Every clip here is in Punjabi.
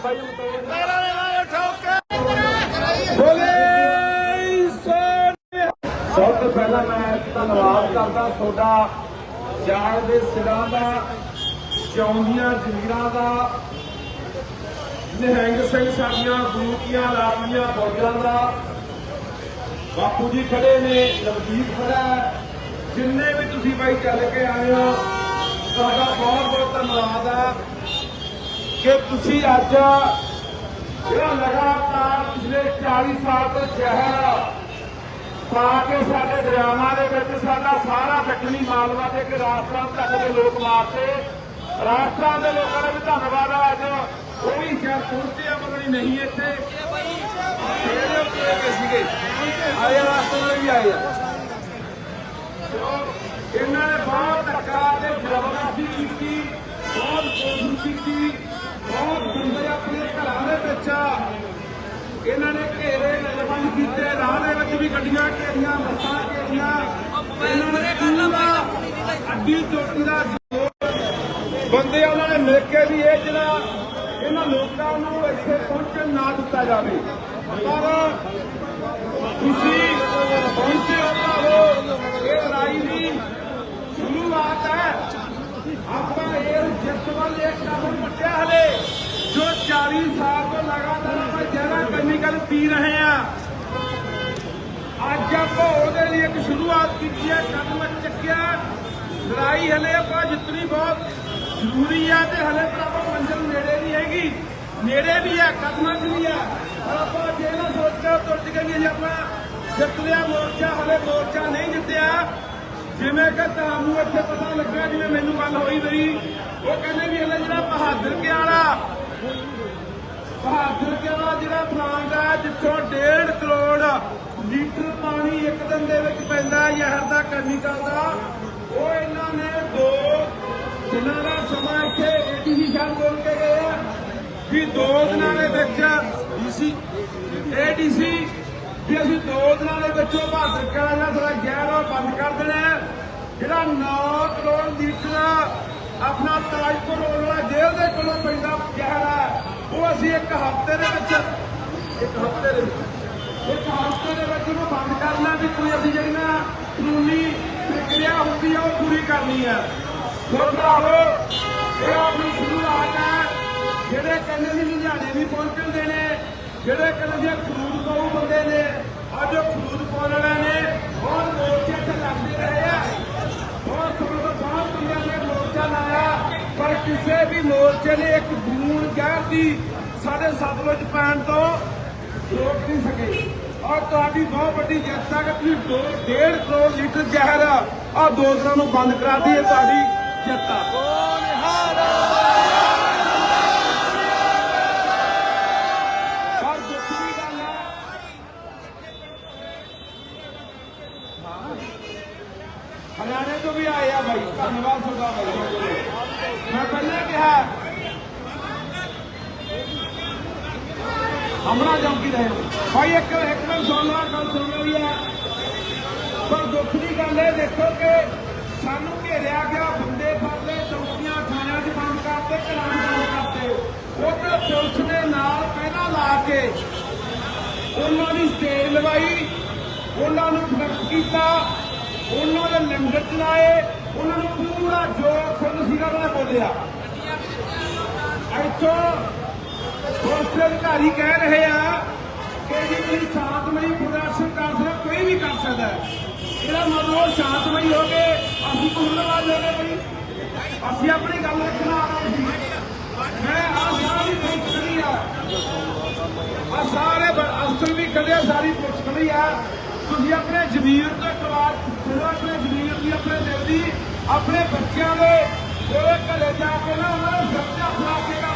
ਸਭ ਤੋਂ ਪਹਿਲਾਂ ਮੈਂ ਧੰਨਵਾਦ ਕਰਦਾ ਤੁਹਾਡਾ ਜਾਣ ਦੇ ਸਿਰਾਂ ਦਾ ਚੌਂਦੀਆਂ ਜ਼ਮੀਰਾਂ ਦਾ, ਨਿਹੰਗ ਸਿੰਘ ਸਾਡੀਆਂ ਬੂਟੀਆਂ ਲਾੜੀਆਂ ਫੌਜਾਂ ਦਾ। ਬਾਪੂ ਜੀ ਖੜੇ ਨੇ ਨਵਦੀਪ ਖੜਾ ਜਿੰਨੇ ਵੀ ਤੁਸੀਂ ਬਾਈ ਚੱਲ ਕੇ ਆਏ ਹੋ, ਤੁਹਾਡਾ ਬਹੁਤ ਬਹੁਤ ਧੰਨਵਾਦ ਹੈ। ਕਿ ਤੁਸੀਂ ਅੱਜ ਜਿਹੜਾ ਲਗਾਤਾਰ ਪਿਛਲੇ 40 ਸਾਲ ਤੋਂ ਜ਼ਹਿਰ ਪਾ ਕੇ ਸਾਡੇ ਦਰਿਆਵਾਂ ਦੇ ਵਿੱਚ ਸਾਡਾ ਸਾਰਾ ਦੱਖਣੀ ਮਾਲਵਾ ਦੇ ਕੇ ਰਾਜਸਥਾਨ ਤੱਕ ਦੇ ਲੋਕ ਮਾਰਤੇ ਰਾਜਸਥਾਨ ਦੇ ਲੋਕਾਂ ਦਾ ਵੀ ਧੰਨਵਾਦ ਹੈ ਅੱਜ। ਉਹ ਵੀ ਸ਼ਾਇਦ ਪਹੁੰਚੇ ਆ, ਪਤਾ ਨਹੀਂ ਇੱਥੇ। ਜਿਹੜੇ ਉੱਤੇ ਸੀਗੇ ਆਏ ਰਾਜਸਥਾਨ ਦੇ ਵੀ ਆਏ ਆ। ਇਹਨਾਂ ਨੇ ਬਹੁਤ ਧੱਕਾ ਤੇ ਜ਼ਬਰਦਸਤੀ ਕੀਤੀ, ਬਹੁਤ ਕੋਸ਼ਿਸ਼ ਕੀਤੀ। ਬਹੁਤ ਬੰਦੇ ਆਪਣੇ ਘਰਾਂ ਦੇ ਵਿੱਚ। ਇਹਨਾਂ ਨੇ ਘੇਰੇ ਨਜ਼ਰਬੰਦ ਕੀਤੇ, ਰਾਹ ਦੇ ਵਿੱਚ ਵੀ ਗੱਡੀਆਂ ਘੇਰੀਆਂ, ਬੱਸਾਂ ਘੇਰੀਆਂ। ਇਹਨਾਂ ਨੇ ਪੂਰਾ ਅੱਡੀ ਚੋਟੀ ਦਾ ਬੰਦੇ ਉਹਨਾਂ ਨੇ ਮਿਲ ਕੇ ਵੀ ਇਹ ਜਿਹੜਾ ਇਹਨਾਂ ਲੋਕਾਂ ਨੂੰ ਇੱਥੇ ਪਹੁੰਚਣ ਨਾ ਦਿੱਤਾ ਜਾਵੇ। ਪਰ ਤੁਸੀਂ ਪਹੁੰਚੇ ਹੋ ਇਹ ਲੜਾਈ ਦੀ ਸ਼ੁਰੂਆਤ ਹੈ। ਆਪਾਂ ਇਹ ਜਿੱਤ ਵੱਲ ਇੱਕ ਕਦਮ ਪੱਟਿਆ ਹਲੇ, ਜੋ 40 ਸਾਲ ਤੋਂ ਲਗਾਤਾਰ ਆਪਾਂ ਜਰਾ ਕੈਮੀਕਲ ਪੀ ਰਹੇ ਆ ਅੱਜ ਆਪਾਂ ਉਹਦੇ ਲਈ ਇੱਕ ਸ਼ੁਰੂਆਤ ਕੀਤੀ ਹੈ, ਕਦਮ ਚੱਕਿਆ। ਲੜਾਈ ਹਲੇ ਆਪਾਂ ਜਿੱਤਣੀ ਬਹੁਤ ਜ਼ਰੂਰੀ ਹੈ ਤੇ ਹਲੇ ਪਰ ਆਪਾਂ ਮੰਜ਼ਿਲ ਨੇੜੇ ਨਹੀਂ ਹੈਗੀ। ਨੇੜੇ ਵੀ ਹੈ ਕਦਮਾਂ 'ਚ ਵੀ ਹੈ ਆਪਾਂ ਜੇ ਨਾ ਸੋਚ ਕੇ ਤੁਰ ਕੇ ਜੇ ਆਪਾਂ ਜਿੱਤ ਲਿਆ, ਮੋਰਚਾ ਹਲੇ ਮੋਰਚਾ ਨਹੀਂ ਜਿੱਤਿਆ। ਜਿਵੇਂ ਕਿ ਤੁਹਾਨੂੰ ਇੱਥੇ ਪਤਾ ਲੱਗਾ, ਜਿਵੇਂ ਮੈਨੂੰ ਗੱਲ ਹੋਈ ਮੇਰੀ, ਉਹ ਕਹਿੰਦੇ ਵੀ ਹਲੇ ਜਿਹੜਾ ਬਹਾਦਰ ਕੇ ਵਾਲਾ ਬਹਾਦਰ ਕੇ ਵਾਲਾ ਜਿਹੜਾ ਪਲਾਂਟ ਆ, ਜਿੱਥੋਂ 1.5 ਕਰੋੜ ਲੀਟਰ ਪਾਣੀ ਇੱਕ ਦਿਨ ਦੇ ਵਿੱਚ ਪੈਂਦਾ ਹੈ, ਜ਼ਹਿਰ ਦਾ ਕੈਮੀਕਲ ਦਾ, ਉਹ ਇਹਨਾਂ ਨੇ ਦੋ ਦਿਨਾਂ ਦਾ ਸਮਾਂ ਇੱਥੇ ਏਡੀਸੀ ਸਾਹਿਬ ਬੋਲ ਕੇ ਗਏ ਆ, ਵੀ ਦੋ ਦਿਨਾਂ ਦੇ ਵਿੱਚ ਡੀਸੀ, ਏਡੀਸੀ ਵੀ ਅਸੀਂ ਦੋ ਦਿਨਾਂ ਦੇ ਵਿੱਚੋਂ ਉਹ ਬਹਾਦਰ ਕੇ ਸਾਡਾ ਜ਼ਹਿਰ ਬੰਦ ਕਰ ਦੇਣਾ ਜਿਹੜਾ 9 ਕਰੋੜ ਲੀਟਰ ਆਪਣਾ ਤਾਜਪੁਰ ਵਾਲਾ ਜੇਲ੍ਹ ਦੇ ਕੋਲੋਂ ਪੈਂਦਾ ਜ਼ਹਿਰ ਹੈ, ਉਹ ਅਸੀਂ ਇੱਕ ਹਫ਼ਤੇ ਦੇ ਵਿੱਚ ਇੱਕ ਹਫ਼ਤੇ ਦੇ ਵਿੱਚ ਇੱਕ ਹਫ਼ਤੇ ਦੇ ਵਿੱਚ ਉਹਨੂੰ ਬੰਦ ਕਰਨਾ ਵੀ ਕੋਈ ਅਸੀਂ ਜਿਹੜੀ ਨਾ ਕਾਨੂੰਨੀ ਪ੍ਰਕਿਰਿਆ ਹੁੰਦੀ ਹੈ ਉਹ ਪੂਰੀ ਕਰਨੀ ਹੈ ਹੋਰ ਭਰਾਵੋ, ਇਹ ਆਪਣੀ ਸ਼ੁਰੂਆਤ ਹੈ। ਜਿਹੜੇ ਕਹਿੰਦੇ ਸੀ ਲੁਧਿਆਣੇ ਵੀ ਪਹੁੰਚਣ ਦੇਣੇ, ਜਿਹੜੇ ਕਹਿੰਦੇ ਸੀ ਖਰੂਦ ਪਾਉ ਬੰਦੇ ਨੇ, ਅੱਜ ਉਹ ਪਾਉਣ ਵਾਲੇ ਨੇ ਬਹੁਤ ਮੋਰਚੇ ਤੇ ਲੱਗਦੇ ਰਹੇ ਆ। ਬਹੁਤ ਸਮੇਂ ਬਹੁਤ ਬੰਦਿਆਂ ਨੇ ਮੋਰਚਾ ਲਾਇਆ, ਪਰ ਕਿਸੇ ਵੀ ਮੋਰਚੇ ਨੇ ਇੱਕ ਬੂੰਦ ਜ਼ਹਿਰ ਦੀ ਸਾਡੇ ਸਤਲੁਜ ਪੈਣ ਤੋਂ ਰੋਕ ਨਹੀਂ ਸਕੇ। ਔਰ ਤੁਹਾਡੀ ਬਹੁਤ ਵੱਡੀ ਜਿੱਤ ਹੈ ਕਿ ਤੁਸੀਂ ਦੋ 1.5 ਕਰੋੜ ਲੀਟਰ ਜ਼ਹਿਰ ਆ ਦੋ ਦਿਨਾਂ ਨੂੰ ਬੰਦ ਕਰਾਤੀ ਇਹ ਤੁਹਾਡੀ ਜਿੱਤ ਆ ਹਰਿਆਣੇ ਤੋਂ ਵੀ ਆਏ ਆ ਭਾਈ ਧੰਨਵਾਦ ਤੁਹਾਡਾ ਭਾਈ ਮੈਂ ਪਹਿਲਾਂ ਕਿਹਾ ਹਮਣਾ ਚੌਂਕੀ ਰਹੇ। ਭਾਈ ਇੱਕ ਇੱਕ ਮਿੰਟ ਸੁਣ ਲਾ ਗੱਲ ਸੁਣ ਲਈ ਹੈ ਪਰ ਦੁੱਖ ਦੀ ਗੱਲ ਇਹ, ਦੇਖੋ ਕਿ ਸਾਨੂੰ ਘੇਰਿਆ ਗਿਆ ਬੰਦੇ ਫੜਦੇ ਚੌਕੀਆਂ, ਥਾਣਿਆਂ 'ਚ ਬੰਦ ਕਰਤੇ ਘਰਾਂ 'ਚ ਬੰਦ ਕਰਤੇ ਉੱਧਰ ਪੁਲਿਸ ਦੇ ਨਾਲ ਪਹਿਲਾਂ ਲਾ ਕੇ ਉਹਨਾਂ ਦੀ ਸਟੇਜ ਲਵਾਈ। ਉਹਨਾਂ ਨੂੰ ਫ਼ਰਕ ਕੀਤਾ, ਉਹਨਾਂ ਦੇ ਲੰਗਰ ਚਲਾਏ, ਉਹਨਾਂ ਨੂੰ ਪੂਰਾ ਜੋ ਖੁੱਲ ਸੀਗਾ ਉਹਨਾਂ ਨੇ ਬੋਲਿਆ। ਇੱਥੋਂ ਪੁਲਿਸ ਅਧਿਕਾਰੀ ਕਹਿ ਰਹੇ ਆ ਕਿ ਜੀ ਤੁਸੀਂ ਸ਼ਾਂਤਮਈ ਪ੍ਰਦਰਸ਼ਨ ਕਰ ਸਕਦੇ, ਕੋਈ ਵੀ ਕਰ ਸਕਦਾ ਇਹਦਾ ਮਤਲਬ ਸ਼ਾਂਤਮਈ ਹੋ ਕੇ ਅਸੀਂ ਕੁੱਲਵਾਦ ਹੋ ਗਏ ਬਈ ਅਸੀਂ ਆਪਣੀ ਗੱਲ ਰੱਖਣਾ ਆ ਸੀ ਮੈਂ ਆ ਸਾਰੀ ਪੁਲਿਸ ਖੜੀ ਆ। ਆ ਸਾਰੇ ਅਫਸਰ ਵੀ ਖੜੇ ਆ, ਸਾਰੀ ਪੁਲਿਸ ਖੜੀ ਆ। ਤੁਸੀਂ ਆਪਣੇ ਜ਼ਮੀਰ ਤੋਂ ਕਵਾਰ ਜਦੋਂ ਆਪਣੇ ਜ਼ਮੀਰ ਦੀ, ਆਪਣੇ ਦਿਲ ਦੀ, ਆਪਣੇ ਬੱਚਿਆਂ ਦੇ ਉਹਦੇ ਘਰੇ ਜਾ ਕੇ ਨਾ ਉਹਨਾਂ ਨੂੰ ਸੱਚਾ ਫੜਾ ਕੇ ਨਾ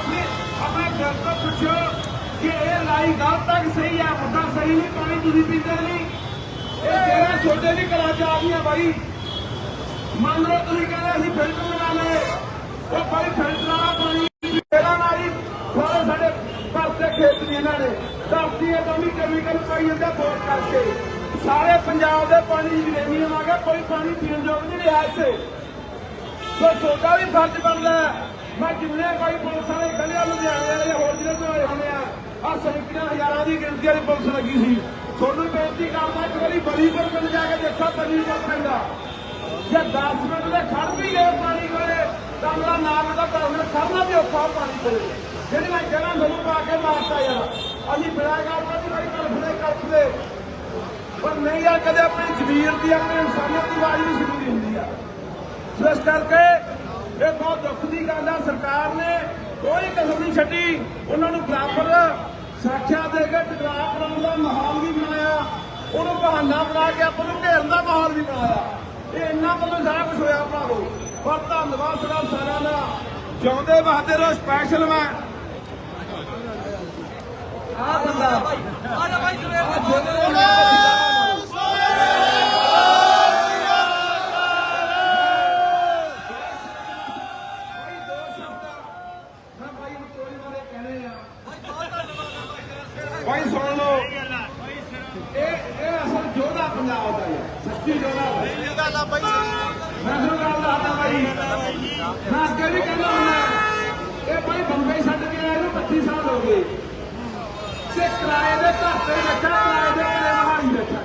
ਆਪਣੇ ਦਿਲ ਤੋਂ ਪੁੱਛੋ ਕਿ ਇਹ ਲੜਾਈ ਗਲਤ ਤੱਕ ਸਹੀ ਆ, ਮੁੱਦਾ ਸਹੀ ਨਹੀਂ, ਪਾਣੀ ਤੁਸੀਂ ਪੀਂਦੇ ਨਹੀਂ। ਇਹ ਜਿਹੜਾ ਛੋਟੇ ਦੀ ਕਲਾ ਚ ਆ ਗਈਆਂ ਬਾਈ। ਮੰਨ ਲਓ ਤੁਸੀਂ ਕਹਿੰਦੇ ਅਸੀਂ ਫਿਲਟਰ ਬਣਾ ਲਏ। ਉਹ ਬਾਈ ਫਿਲਟਰ ਵਾਲਾ ਪਾਣੀ ਪਹਿਲਾਂ ਮਾਰੀ ਸਾਰੇ ਸਾਡੇ ਭਰਤੇ ਖੇਤ ਨੇ ਇਹਨਾਂ ਨੇ ਧਰਤੀ ਇਹ ਵੀ ਕੈਮੀਕਲ ਪਾਈ ਜਾਂਦਾ ਬੋਰ ਕਰਕੇ। ਸਾਰੇ ਪੰਜਾਬ ਦੇ ਪਾਣੀ ਯੂਰੇਨੀਅਮ ਆ ਗਿਆ ਕੋਈ ਪਾਣੀ ਪੀਣ ਯੋਗ ਨਹੀਂ ਰਿਹਾ ਇੱਥੇ। ਸੋ ਤੁਹਾਡਾ ਵੀ ਫਰਜ਼ ਬਣਦਾ ਮੈਂ ਜਿੰਨੇ ਕੋਈ ਪੁਲਿਸ ਵਾਲੇ ਖੜੇ ਲੁਧਿਆਣੇ ਵਾਲੇ ਹੋਰ ਜਿਹੜੇ ਤੋਂ ਆਏ ਹੋਣੇ ਆ ਆ ਸੈਂਕੜਿਆਂ ਹਜ਼ਾਰਾਂ ਦੀ ਗਿਣਤੀ ਵਾਲੀ ਪੁਲਿਸ ਲੱਗੀ ਸੀ। ਤੁਹਾਨੂੰ ਬੇਨਤੀ ਕਰਦਾ, ਇੱਕ ਵਾਰੀ ਬਲੀਪੁਰ ਪਿੰਡ ਜਾ ਕੇ ਦੇਖੋ ਬਲੀਪੁਰ ਪਿੰਡ ਜੇ 10 ਮਿੰਟ ਦੇ ਖੜ ਵੀ ਗਏ ਪਾਣੀ ਕੋਲੇ, ਤਾਂ ਮੇਰਾ ਨਾਮ ਦਾ ਘਰ ਵਿੱਚ ਖੜਨਾ ਵੀ ਔਖਾ ਪਾਣੀ ਕੋਲੇ। ਜਿਹੜੀ ਮੈਂ ਜਗ੍ਹਾ ਮੈਨੂੰ ਪਾ ਕੇ ਮਾਰਤਾ ਯਾਰ, ਅਸੀਂ ਬਿੜਾ ਕਰਦਾ ਸੀ ਕੋਈ ਕਲਫਦੇ ਕਲਫਦੇ ਪਰ ਨਹੀਂ ਯਾਰ ਕਦੇ ਆਪਣੀ ਜ਼ਮੀਰ ਦੀ ਆਪਣੀ ਇਨਸਾਨੀਅਤ ਦੀ ਆਵਾਜ਼ ਵੀ ਸੁਣੀ ਹੁੰਦੀ ਆ। ਸੋ ਇਸ ਕਰਕੇ ਇਹ ਬਹੁਤ ਦੁੱਖ ਦੀ ਗੱਲ ਆ। ਸਰਕਾਰ ਨੇ ਕੋਈ ਕਸਰ ਨਹੀਂ ਛੱਡੀ। ਉਹਨਾਂ ਨੂੰ ਬਰਾਬਰ ਸੁਰੱਖਿਆ ਦੇ ਕੇ ਟਕਰਾਅ ਕਰਾਉਣ ਦਾ ਮਾਹੌਲ ਵੀ ਬਣਾਇਆ। ਉਹਨੂੰ ਬਹਾਨਾ ਬਣਾ ਕੇ ਆਪਾਂ ਨੂੰ ਘੇਰਨ ਦਾ ਮਾਹੌਲ ਵੀ ਬਣਾਇਆ। ਇਹ ਇੰਨਾ ਵੱਲੋਂ ਸਾਰਾ ਕੁਝ ਹੋਇਆ ਭਰਾਵੋ। ਪਰ ਧੰਨਵਾਦ ਸਦਾ ਸਾਰਿਆਂ ਦਾ। ਜਿਉਂਦੇ ਬਹਾਦਰ ਰਹੋ ਸਪੈਸ਼ਲ ਮੈਂ। ਆ ਬੰਦਾ। ਆ ਜਾ ਭਾਈ ਭਾਈ ਦੋ ਸ਼ਬਦ ਮੈਂ ਭਾਈ ਨੂੰ ਚੋਰੀ ਬਾਰੇ ਕਹਿਣੇ ਆ ਭਾਈ ਸੁਣ ਲਓ ਇਹ ਇਹ ਅਸਲ ਜੋਧਾ ਪੰਜਾਬ ਦਾ ਹੈ ਸੱਚੀ ਜੋਧਾ ਵਾ। ਇਹ ਗੱਲ ਆ ਬਾਈ ਮੈਂ ਤੁਹਾਨੂੰ ਗੱਲ ਦੱਸਦਾ ਭਾਈ ਮੈਂ ਅੱਗੇ ਵੀ ਕਹਿੰਦਾ ਹੁੰਦਾ ਇਹ ਭਾਈ ਬੰਬਈ ਛੱਡ ਕੇ ਆਏ ਨੂੰ 25 ਸਾਲ ਹੋ ਗਏ ਤੇ ਕਿਰਾਏ ਦੇ ਘਰ ਤੇ ਬੈਠਾ ਕਿਰਾਏ ਦੇ ਘਰੇ ਮਹਾਲੀ ਬੈਠਾ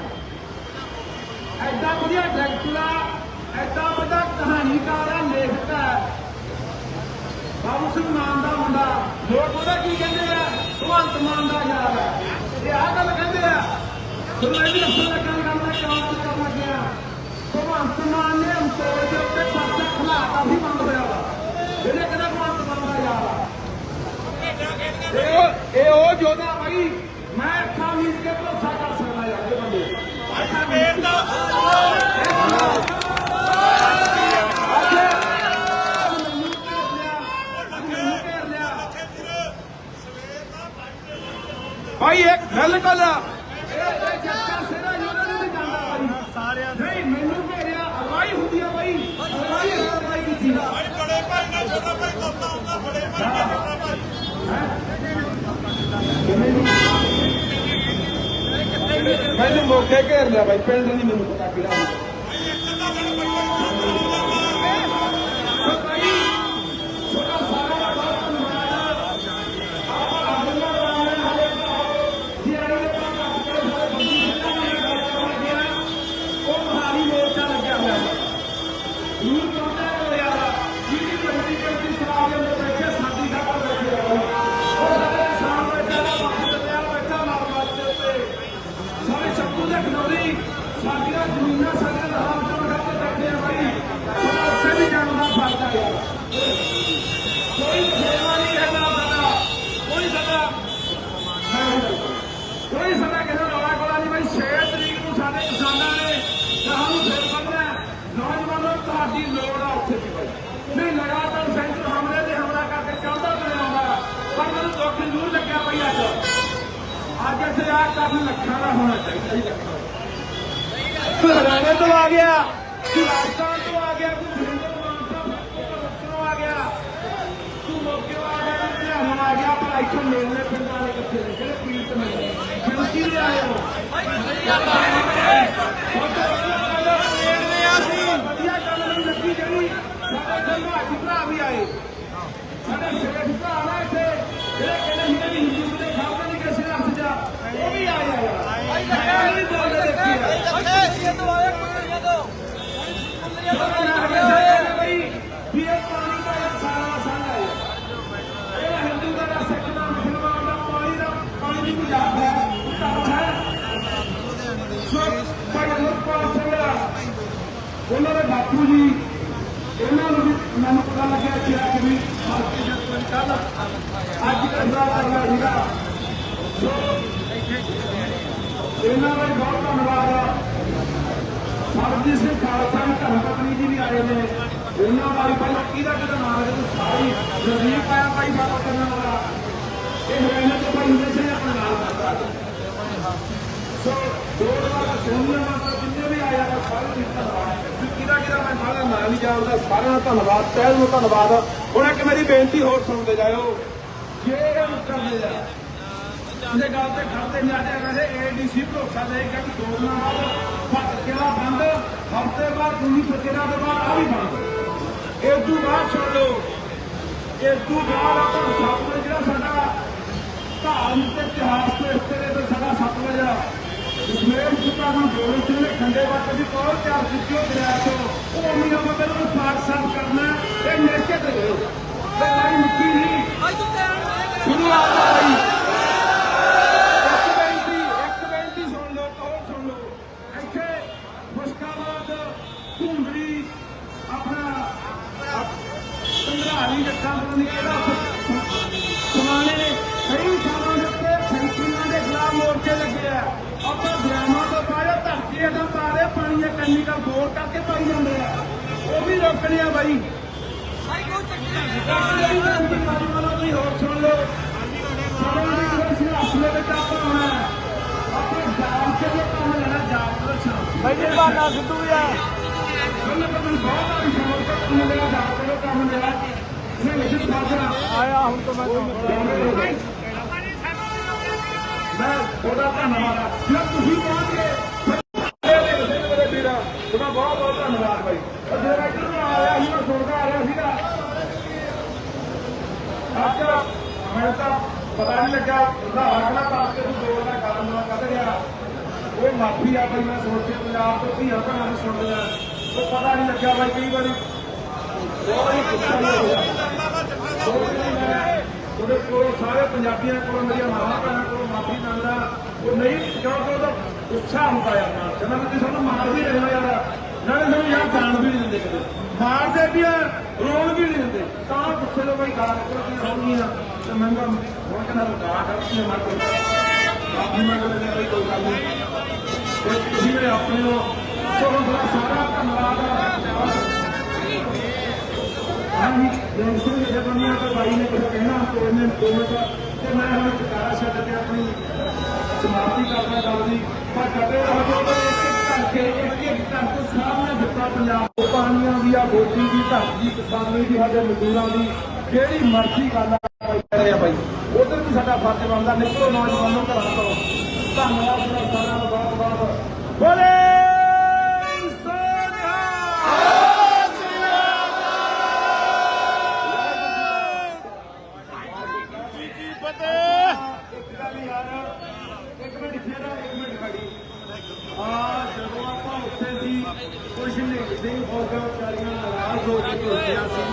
ਐਡਾ ਵਧੀਆ ਡਾਇਰੈਕਟਰ ਆ ਐਡਾ ਵੱਡਾ ਕਹਾਣੀਕਾਰ ਆ ਲੇਖਕ ਆ। ਬਾਬੂ ਸਿੰਘ ਮਾਨ ਦਾ ਮੁੰਡਾ। ਲੋਕ ਉਹਦਾ ਕੀ ਕਹਿੰਦੇ ਆ? ਭਗਵੰਤ ਮਾਨ ਦਾ ਯਾਰ ਆ। ਇਹ ਆ ਗੱਲ ਕਹਿੰਦੇ ਆ? ਤੁਹਾਨੂੰ ਵੀ ਲੱਗਾ ਗੱਲ ਦਾ ਕਿਉਂ ਕਰਨ ਲੱਗਿਆ। ਭਗਵੰਤ ਮਾਨ ਨੇ ਅੰਤੋੜ ਦੇ ਉੱਤੇ ਪਰਚਾ ਖਲਾਤਾ ਵੀ ਬੰਦ ਹੋਇਆ ਵਾ। ਜਿਹੜੇ ਕਹਿੰਦਾ ਭਗਵੰਤ ਮਾਨ ਦਾ ਯਾਰ ਆ। ਇਹ ਉਹ- ਜੋਧਾ ਭਾਈ ਮੈਂ ਅੱਖਾਂ ਮੀਚ ਕੇ ਭਰੋਸਾ ਕਰ ਸਕਦਾ। ਦਾ ਭਾਈ ਇੱਕ ਸਾਰਿਆਂ ਨਹੀਂ ਮੈਨੂੰ ਘੇਰਿਆ ਅਗਵਾਈ ਹੁੰਦੀ ਆ ਭਾਈ ਅਗਵਾਈ ਅਗਵਾਈ ਕੀਤੀ ਆ ਭਾਈ ਬੜੇ ਭਾਈ ਨਾਲ ਛੋਟਾ ਭਾਈ ਕੋਤਾ ਹੁੰਦਾ ਬੜੇ ਭਾਈ ਨਾਲ ਛੋਟਾ ਭਾਈ ਮੈਨੂੰ ਮੌਕੇ ਘੇਰ ਲਿਆ ਬਾਈ ਪਿੰਡ ਨਹੀਂ ਮੈਨੂੰ ਪਤਾ ਕਿਹੜਾ ਸੋ ਭਾਈ ਛੋਟਾ ਸਾਰਾ ਬਹੁਤ ਧੰਨਵਾਦ ਆਪਾਂ ਆਦਮੀਆਂ ਵਾਲੇ ਹਾਲੇ ਜੀ ਆਏ ਨੇ ਤਾਂ ਆਪਣੇ ਸਾਰੇ ਬੰਦੀ ਸਿੰਘਾਂ ਨੇ ਮੋਰਚਾ ਲੱਗਿਆ ਉਹ ਮਹਾਰੀ ਮੋਰਚਾ ਲੱਗਿਆ ਹੋਇਆ ਦੂਰ ਪਹੁੰਚਿਆ ਹੋਇਆ ਜਿਹਦੀ ਬੰਦੀ ਬੰਦੀ ਸਰਾਜ ਦੇ ਅੰਦਰ ਬੈਠੇ ਸਾਡੀ ਖਾਤਰ ਬੈਠੇ ਆ ਉਹ ਸਾਡੇ ਕਿਸਾਨ ਬੈਠਾ ਦਾ ਵਕਤ ਲਿਆ ਬੈਠਾ ਮਾਰ ਮਾਰ ਦੇ ਉੱਤੇ ਸਾਰੇ ਚੱਪੂ ਦੇ ਖਨੌਰੀ ਸਾਡੀਆਂ ਜ਼ਮੀਨਾਂ ਸਾਡੇ ਦਾ ਹਾਲ ਤੋਂ ਕਰਕੇ ਬੈਠੇ ਆ ਭਾਈ ਸਾਡਾ ਉੱਥੇ ਵੀ ਜਾਣ ਦਾ ਫ਼ਰਕ ਆ ਗਿਆ ਕੋਈ ਸੇਵਾ ਨਹੀਂ ਕਰਦਾ ਸਾਡਾ ਕੋਈ ਸਾਡਾ ਕੋਈ ਸਾਡਾ ਕਿਸੇ ਰੌਲਾ ਕੋਲਾ ਨਹੀਂ ਭਾਈ 6 ਤਰੀਕ ਨੂੰ ਸਾਡੇ ਕਿਸਾਨਾਂ ਨੇ ਕਹਾਂ ਨੂੰ ਫੇਰ ਬੰਨਣਾ ਨੌਜਵਾਨੋ ਤੁਹਾਡੀ ਲੋੜ ਆ ਉੱਥੇ ਵੀ ਭਾਈ ਨਹੀਂ ਲਗਾਤਾਰ ਸੈਂਟਰ ਹਮਲੇ ਤੇ ਹਮਲਾ ਕਰਕੇ ਚਾਹੁੰਦਾ ਤੇ ਆਉਂਦਾ ਪਰ ਮੈਨੂੰ ਦੁੱਖ ਜ਼ਰੂਰ ਲੱਗਿਆ ਭਾਈ ਅੱਜ ਅੱਜ ਇੱਥੇ ਆ ਕਰਨ ਲੱਖਾਂ ਦਾ ਹੋਣਾ ਚਾਹੀਦਾ ਸੀ ਲੱਖਾਂ ਹਰਿਆਣੇ ਤੋਂ ਆ ਗਿਆ। ਤੂੰ ਰਾਜਸਥਾਨ ਤੋਂ ਆ ਗਿਆ ਤੂੰ ਸੁਰਿੰਦਰ ਮਾਨ ਤੋਂ ਆ ਗਿਆ। ਤੂੰ ਮੋਕੇ ਆ ਗਿਆ ਹਰਿਆਣਾ ਆ ਗਿਆ ਪਰ ਇੱਥੇ ਮੇਲੇ ਪਿੰਡਾਂ ਦੇ ਕਿੱਥੇ ਨੇ? ਜਿਹੜੇ ਪੀਰ ਤੇ ਮਿਲਦੇ ਕਿਉਂਕਿ ਆਏ ਹੋ ਵਧੀਆ ਗੱਲ ਨਹੀਂ ਲੱਗੀ ਜਿਹੜੀ ਸਾਡੇ ਜੰਗਾਜੀ ਭਰਾ ਵੀ ਆਏ ਸਾਡੇ ਸੇਠ ਭਰਾ ਨਾ ਇੱਥੇ ਜਿਹੜੇ ਕਹਿੰਦੇ ਹੁੰਦੇ ਵੀ ਹਿੰਦੂ ਦੇ ਖਾਤੇ ਨਹੀਂ ਕਿਸੇ ਹੱਥ ਜਾ ਉਹ ਵੀ ਆਏ ਆ ਮੈਂ ਨਹੀਂ ਬੋਲਦੇ ਦੇਖੀ ਆ ਵੀ ਇਹ ਪਾਣੀ ਦਾ ਇੱਕ ਸਾਰਾ ਸੰਗ ਹੈ ਇਹ ਹਿੰਦੂ ਦਾ ਜਾਂ ਸਿੱਖ ਦਾ ਮੁਸਲਮਾਨ ਦਾ ਪਾਣੀ ਦਾ ਪਾਣੀ ਦੀ ਮਜ਼ਾਕ ਹੈ ਧਰਮ ਹੈ ਸੋ ਭਾਈ ਅਮਰਪਾਲ ਸਿੰਘ ਉਹਨਾਂ ਦੇ ਬਾਪੂ ਜੀ ਇਹਨਾਂ ਨੂੰ ਵੀ ਮੈਨੂੰ ਪਤਾ ਲੱਗਿਆ ਕਿ ਅੱਜ ਵੀ ਮਾਰਕੀ ਜਦ ਕੋਈ ਕੱਲ ਅੱਜ ਕਰਦਾ ਕਰਨਾ ਸੀਗਾ ਇਹਨਾਂ ਦਾ ਬਹੁਤ ਧੰਨਵਾਦ ਆ ਸਰਬਜੀਤ ਸਿੰਘ ਖਾਲਸਾ ਧਰਮ ਪਤਨੀ ਜੀ ਵੀ ਆਏ ਨੇ। ਉਹਨਾਂ ਦਾ ਪਹਿਲਾਂ ਕਿਹਦਾ ਕਿਹਦਾ ਨਾਮ ਹੈ? ਤੁਸੀਂ ਸਾਰੀ ਰਜੀਵ ਆਇਆ ਭਾਈ ਬਾਬਾ ਕਰਨ ਵਾਲਾ, ਇਹ ਹਰਿਆਣਾ ਤੋਂ ਭਾਈ ਹੁੰਦੇ ਸਿੰਘ ਆਪਣੇ ਨਾਲ ਕਰਦਾ ਸੋ। ਦੋ ਵਾਰ ਸੋਨੀਆ ਮਾਤਾ ਜਿੰਨੇ ਵੀ ਆਇਆ ਨੇ ਸਾਰੇ ਦੀ ਧੰਨਵਾਦ ਕਿਹਦਾ ਕਿਹਦਾ ਮੈਂ ਸਾਰਾ ਨਾਂ ਨਹੀਂ ਜਾਣਦਾ, ਸਾਰਿਆਂ ਦਾ ਧੰਨਵਾਦ ਤਹਿ ਦਿਲੋਂ ਧੰਨਵਾਦ। ਹੁਣ ਇੱਕ ਮੇਰੀ ਬੇਨਤੀ ਹੋਰ ਸੁਣਦੇ ਜਾਇਓ। ਜੇ ਇਹ ਕਰਦੇ ਆ, ਉਹਦੇ ਗੱਲ ਤੇ ਖੜਦੇ ਨਹੀਂ ਆਦੇ ਕਹਿੰਦੇ ਏਡੀਸੀ ਭਰੋਸਾ ਦੇ ਕੇ ਕਿ ਦੋ ਦਿਨਾਂ ਹਫ਼ਤੇ ਬਾਅਦ ਤੁਸੀਂ ਫਟਕਿਆ ਦੇ ਬਾਅਦ ਆ ਵੀ ਬੰਦ ਇਹ ਤੋਂ ਬਾਅਦ ਸੁਣ ਲਓ, ਇਸ ਤੋਂ ਬਾਅਦ ਆਪਾਂ ਸਤਲੁਜ ਜਿਹੜਾ ਸਾਡਾ ਧਾਰਮਿਕ ਤੇ ਇਤਿਹਾਸ ਤੋਂ ਇਸ ਤਰ੍ਹਾਂ ਸਾਡਾ ਸਤਲੁਜ ਆ ਜਸਮੇਰ ਸੁਤਾ ਨੂੰ ਗੋਬਿੰਦ ਸਿੰਘ ਨੇ ਖੰਡੇ ਬਾਟੇ ਦੀ ਕੌਲ ਤਿਆਰ ਕੀਤੀ, ਉਹ ਦਰਿਆ ਤੋਂ ਉਹ ਅਮੀਰ ਆਪਾਂ ਬਿਲਕੁਲ ਪਾਕ ਸਾਫ਼ ਕਰਨਾ ਇਹ ਨੇਕੇ ਤੇ ਰਹੋ ਦੇ ਕੈਮੀਕਲ ਬੋਰ ਕਰਕੇ ਪਾਈ ਜਾਂਦੇ ਆ। ਉਹ ਵੀ ਰੋਕਣੇ ਆ ਬਾਈ। ਤੁਸੀਂ ਹੋਰ ਸੁਣ ਲਓ। ਸਮਾਂ ਦੀ ਕੋਈ ਹਸਲੇ ਵਿੱਚ ਆਪਾਂ ਆਉਣਾ। ਆਪਣੇ ਜਾਮ ਕੇ ਜੋ ਕੰਮ ਲੈਣਾ ਜਾਮ ਪ੍ਰਦਰਸ਼ਨ ਭਾਈ ਜੀ ਬਾਨਾ ਸਿੱਧੂ ਆ। ਉਹਨੇ ਪਤਾ ਨਹੀਂ ਬਹੁਤ ਵਾਰੀ ਸਮਝ ਕੇ ਕੰਮ ਲੈਣਾ ਜਾਮ ਜੋ ਕੰਮ ਲੈਣਾ। ਇਹਨੇ ਨਿਸ਼ਚਿਤ ਫਾਸਲਾ ਆਇਆ ਹੁਣ ਤੋਂ ਮੈਂ ਮੈਂ ਉਹਦਾ ਧੰਨਵਾਦ ਆ। ਜੇ ਤੁਸੀਂ ਪਹੁੰਚ ਗਏ ਫਿਰ ਇਹ ਦੇਖਦੇ ਨੇ ਮੇਰੇ ਵੀਰਾਂ ਤੁਹਾਡਾ ਬਹੁਤ ਬਹੁਤ ਧੰਨਵਾਦ ਬਾਈ ਉਹ ਜਿਹੜਾ ਇੱਧਰ ਨੂੰ ਆ ਰਿਹਾ ਸੀ ਮੈਂ ਸੁਣਦਾ ਆ ਰਿਹਾ ਸੀਗਾ ਅੱਜ ਮੈਨੂੰ ਤਾਂ ਪਤਾ ਨਹੀਂ ਲੱਗਾ ਉਹਦਾ ਹਰਕਣਾ ਪਾਸ ਕੇ ਤੂੰ ਦੋ ਦਾ ਕਾਰਨ ਨਾ ਕੱਢ ਗਿਆ ਉਹ ਮਾਫੀ ਆ ਬਈ, ਮੈਂ ਸੋਚ ਕੇ ਪੰਜਾਬ ਤੋਂ ਧੀਆਂ ਭੈਣਾਂ ਨੂੰ ਸੁਣ ਲਿਆ ਉਹ ਪਤਾ ਨਹੀਂ ਲੱਗਿਆ ਬਾਈ, ਕਈ ਵਾਰੀ ਬਹੁਤ ਵਾਰੀ ਗੁੱਸਾ ਵੀ ਉਹਦੇ ਕੋਲ ਸਾਰੇ ਪੰਜਾਬੀਆਂ ਕੋਲ, ਮੇਰੀਆਂ ਮਾਵਾਂ ਭੈਣਾਂ ਕੋਲ ਮਾਫੀ ਮੰਗਦਾ। ਉਹ ਨਹੀਂ ਕਿਉਂਕਿ ਉਹਦਾ ਗੁੱਸਾ ਹੁੰਦਾ ਯਾਰ ਨਾਲ ਕਹਿੰਦਾ ਵੀ ਤੁਸੀਂ ਸਾਨੂੰ ਮਾਰ ਵੀ ਰਹੇ ਯਾਰ। ਨਾਲੇ ਸਾਨੂੰ ਯਾਰ ਜਾਣ ਵੀ ਨਹੀਂ ਦਿੰਦੇ ਕਿਤੇ ਮਾਰਦੇ ਵੀ ਆ ਰੋਣ ਵੀ ਨਹੀਂ ਦਿੰਦੇ। ਤਾਂ ਗੁੱਸੇ ਤੋਂ ਬਈ ਗਾਲ ਕੱਢਦੀਆਂ ਹੋਣਗੀਆਂ ਤੇ ਮੈਂ ਕਿਹਾ ਹੁਣ ਕਹਿੰਦਾ ਗਾਲ ਕੱਢਦੀਆਂ ਮਾਰ ਕੇ ਮਾਫੀ ਮੰਗ ਲੈਂਦੇ ਬਈ ਕੋਈ ਗੱਲ ਨਹੀਂ। ਤੇ ਤੁਸੀਂ ਮੇਰੇ ਆਪਣੇ ਹੋ। ਚਲੋ ਤੁਹਾਡਾ ਸਾਰਾ ਧੰਨਵਾਦ ਹਾਂਜੀ ਜੈਸੇ ਜੇ ਦੁਨੀਆ ਤੋਂ ਬਾਈ ਨੇ ਕੁਝ ਕਹਿਣਾ ਕੋਈ ਨੇ ਦੋ ਤੇ ਮੈਂ ਹੁਣ ਟਿਕਾਰਾ ਛੱਡ ਕੇ ਆਪਣੀ ਸਮਾਪਤੀ ਕਰਨਾ ਗੱਲ ਦੀ ਪਰ ਕਦੇ ਰਹੋ ਤਾਂ ਇੱਕ ਇੱਕ ਇੱਕ ਇੱਕ ਕਰਕੇ ਸਾਹਮਣੇ ਪੰਜਾਬ ਪਾਣੀਆਂ ਦੀ ਆ ਗੋਦੀ ਦੀ ਧਰਤੀ ਕਿਸਾਨੀ ਦੀ, ਸਾਡੇ ਮਜ਼ਦੂਰਾਂ ਦੀ, ਜਿਹੜੀ ਮਰਜ਼ੀ ਗੱਲ ਆ ਕਰਿਆ ਬਾਈ। ਉਧਰ ਵੀ ਸਾਡਾ ਫਰਜ਼ ਬਣਦਾ, ਨਿਕਲੋ ਨੌਜਵਾਨੋ ਘਰਾਂ ਤੋਂ ਧੰਨਵਾਦ ਸਾਰਿਆਂ ਦਾ ਬਹੁਤ ਬਹੁਤ ਬੋਲੇ ਸੋਨਿਹਾ ਇੱਕ ਗੱਲ ਯਾਰ ਇੱਕ ਮਿੰਟ ਫੇਰ ਇੱਕ ਮਿੰਟ ਖੜੀ ਆ ਜਦੋਂ ਆਪਾਂ ਉੱਥੇ ਸੀ ਕੁਝ ਨਹੀਂ ਸਿੰਘ ਹੋ ਗਿਆ ਵਿਚਾਰੀਆਂ ਨਾਰਾਜ਼ ਹੋ ਕੇ ਝੁੱਟਿਆ ਸੀ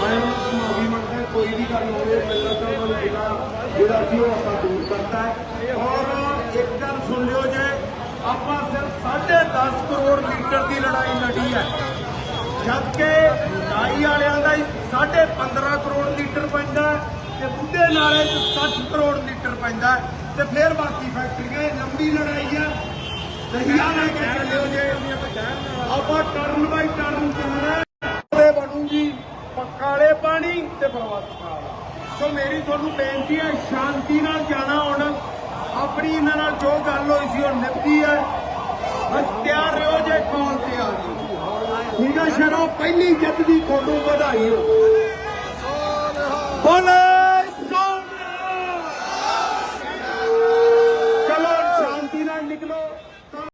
ਮੈਂ ਉਹਨਾਂ ਤੋਂ ਮਾਫੀ ਮੰਗਦਾ ਕੋਈ ਵੀ ਗੱਲ ਹੋਵੇ ਪਹਿਲਾਂ ਤਾਂ ਉਹਨਾਂ ਨੂੰ ਜਿਹੜਾ ਜਿਹੜਾ ਉਹ ਆਪਾਂ ਦੂਰ ਕਰਤਾ ਹੈ। ਔਰ ਇੱਕ ਗੱਲ ਸੁਣ ਲਿਓ ਜੇ, ਆਪਾਂ ਸਿਰਫ 10.5 ਕਰੋੜ ਲੀਟਰ ਦੀ ਲੜਾਈ ਲੜੀ ਹੈ। ਜਦ ਕਿ ਨਾਈ ਵਾਲਿਆਂ ਦਾ 15.5 ਕਰੋੜ ਲੀਟਰ ਪੈਂਦਾ ਤੇ ਬੁੱਢੇ ਨਾਲੇ 'ਚ 60 ਕਰੋੜ ਲੀਟਰ ਪੈਂਦਾ ਤੇ ਫਿਰ ਬਾਕੀ ਫੈਕਟਰੀਆਂ, ਇਹ ਲੰਬੀ ਲੜਾਈ ਹੈ। ਦਹੀਆ ਲੈ ਕੇ ਚੱਲਿਓ ਜੇ। ਆਪਾਂ ਟਰਨ ਬਾਈ ਟਰਨ ਚੱਲਣਾ ਤੇ ਬਣੂਗੀ ਪੱਕਾਲੇ ਪਾਣੀ ਤੇ ਪ੍ਰਵਾਸ ਪ੍ਰਵਾਸੀ ਸੋ ਮੇਰੀ ਤੁਹਾਨੂੰ ਬੇਨਤੀ ਹੈ ਸ਼ਾਂਤੀ ਨਾਲ ਜਾਣਾ ਹੁਣ। ਆਪਣੀ ਇਹਨਾਂ ਨਾਲ ਜੋ ਗੱਲ ਹੋਈ ਸੀ ਉਹ ਨਿਭਦੀ ਹੈ। ਬਸ ਤਿਆਰ ਰਹੋ ਜੇ ਕੌਣ ਤੇ ਆ ਗਈ ਠੀਕ ਹੈ ਸ਼ਰੋ ਪਹਿਲੀ ਜਿੱਤ ਦੀ ਤੁਹਾਨੂੰ ਵਧਾਈ ਹੋ। ਬੋਲੇ।